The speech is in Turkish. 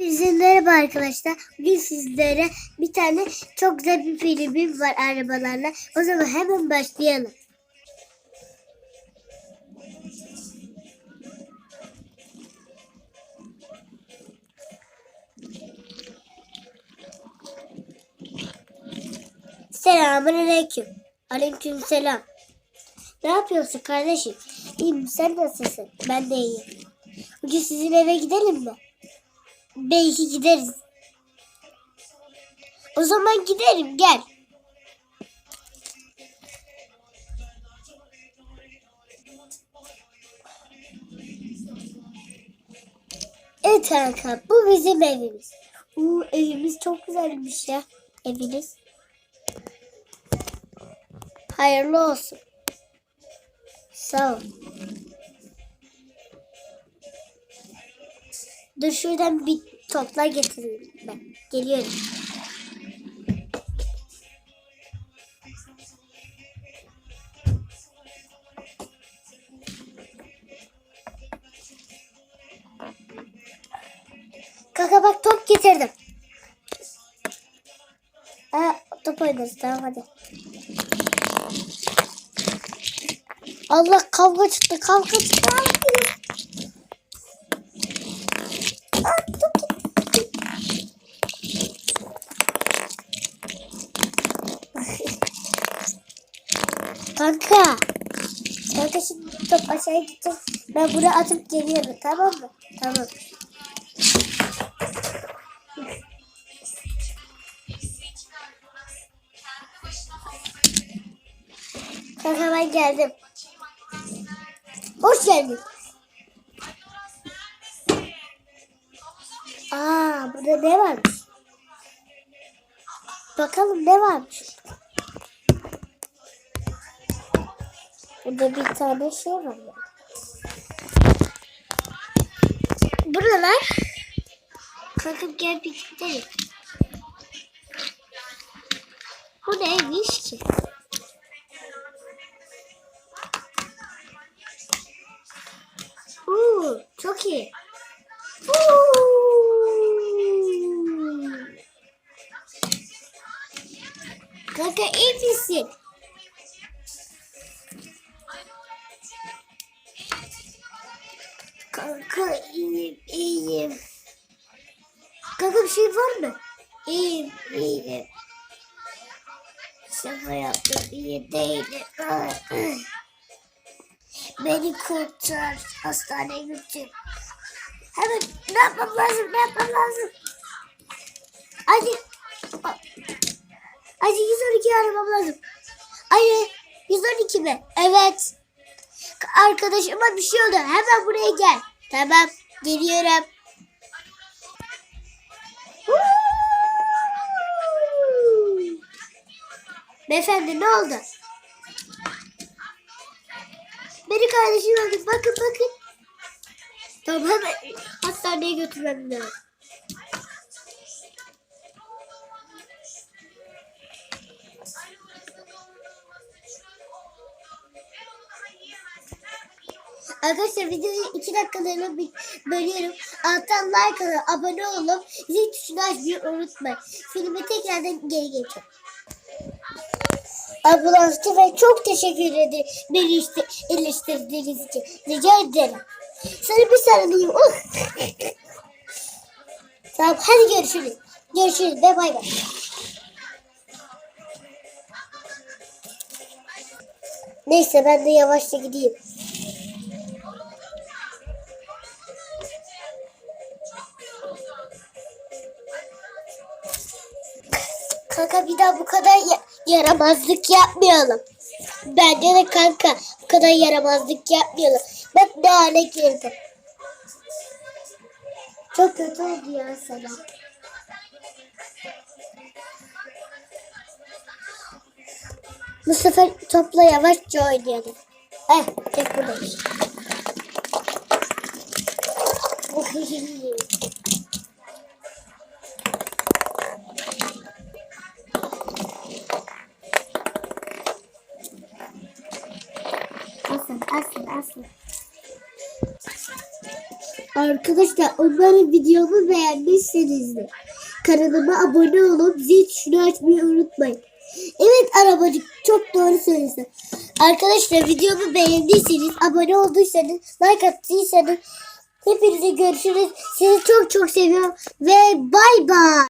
Bize merhaba arkadaşlar. Bugün sizlere bir tane çok güzel bir filmim var arabalarla. O zaman hemen başlayalım. Selamun aleyküm. Aleyküm selam. Ne yapıyorsun kardeşim? İyiyim sen nasılsın? Ben de iyiyim. Bugün sizin eve gidelim mi? Belki gideriz. O zaman gidelim gel. Evet kanka bu bizim evimiz. Bu evimiz çok güzelmiş ya. Eviniz. Hayırlı olsun. Sağ ol. Dur şuradan bir topla getireyim ben. Geliyorum. Kaka bak top getirdim. Aa, top oynarız tamam hadi. Allah kavga çıktı kavga çıktı. Aa, Kanka. Kanka şimdi top aşağıya gidecek. Ben bunu atıp geliyorum tamam mı? Tamam. Kanka ben geldim. Hoş geldin. Aa burada ne varmış? Bakalım ne varmış. Burada bir tane şey var ya. Buralar. Kalkıp gel bir gidelim. Bu neymiş ki? Oo, çok iyi. Oo. Kanka iyi misin? Kanka iyiyim, iyiyim. Kanka bir şey var mı? İyiyim, iyiyim. Şaka yaptım, iyi değilim. Beni kurtar, hastaneye götür. Hemen ne yapmam lazım, ne yapmam lazım? Hadi. Hadi 112 aramam lazım. Hayır, 112 mi? Evet. Arkadaşıma bir şey oldu. Hemen buraya gel. Tamam, geliyorum. Beyefendi ne oldu? Beni kardeşim öldü. Bakın bakın. Tamam hastaneye götürmem lazım. Arkadaşlar videoyu 2 dakikalığına bölüyorum. Alttan like alın, abone olun. Zil tuşunu açmayı unutmayın. Filmi tekrardan geri geçiyorum. Ambulansçı ve çok teşekkür ederim beni işte eleştirdiğiniz için. Rica ederim. Sana bir sarılayım. Uh. tamam hadi görüşürüz. Görüşürüz bay bay. Neyse ben de yavaşça gideyim. Kanka bir daha bu kadar ya- yaramazlık yapmayalım. Bence de kanka bu kadar yaramazlık yapmayalım. Bak ne hale girdim. Çok kötü oldu ya sana. Bu sefer topla yavaşça oynayalım. Eh, tek buradayım. Asıl, asıl, asıl. Arkadaşlar umarım videomu beğenmişsinizdir. Kanalıma abone olup zil tuşunu açmayı unutmayın. Evet arabacık çok doğru söylüyorsun. Arkadaşlar videomu beğendiyseniz, abone olduysanız, like attıysanız hepinize görüşürüz. Sizi çok çok seviyorum ve bay bay.